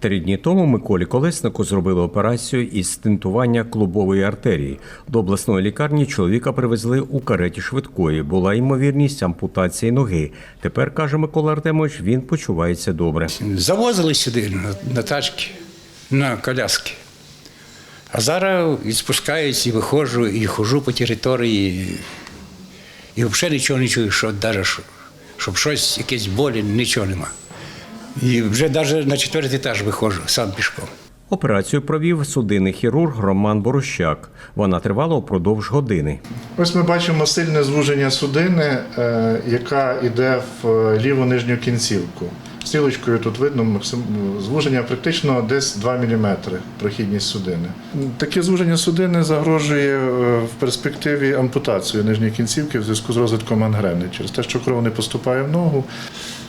Три дні тому Миколі Колеснику зробили операцію із стентування клубової артерії. До обласної лікарні чоловіка привезли у кареті швидкої. Була ймовірність ампутації ноги. Тепер каже Микола Артемович, він почувається добре. Завозили сюди на, тачки, на коляски. А зараз і і виходжу, і хожу по території. І взагалі нічого не чую, що що- щоб щось, якісь болі, нічого нема. І вже навіть на четвертий етаж виходжу сам пішком. Операцію провів судинний хірург Роман Борощак. Вона тривала упродовж години. Ось ми бачимо сильне звуження судини, е, яка йде в е, ліву нижню кінцівку. Стрілочкою тут видно звуження практично десь 2 мм прохідність судини. Таке звуження судини загрожує е, в перспективі ампутацію нижньої кінцівки в зв'язку з розвитком ангрени через те, що кров не поступає в ногу.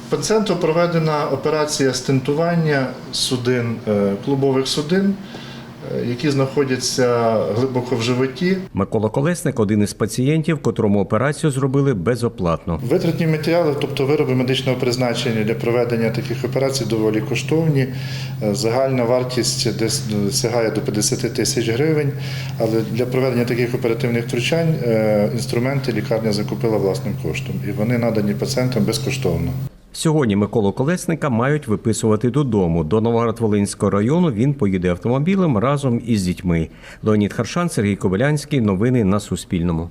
Пацієнту проведена операція стентування судин, е, клубових судин, е, які знаходяться глибоко в животі. Микола Колесник один із пацієнтів, котрому операцію зробили безоплатно. Витратні матеріали, тобто вироби медичного призначення для проведення таких операцій, доволі коштовні. Е, Загальна вартість десь сягає до 50 тисяч гривень, але для проведення таких оперативних втручань інструменти лікарня закупила власним коштом, і вони надані пацієнтам безкоштовно. Сьогодні Миколу Колесника мають виписувати додому. До Новоград-Волинського району він поїде автомобілем разом із дітьми. Леонід Харшан, Сергій Кобилянський. Новини на Суспільному.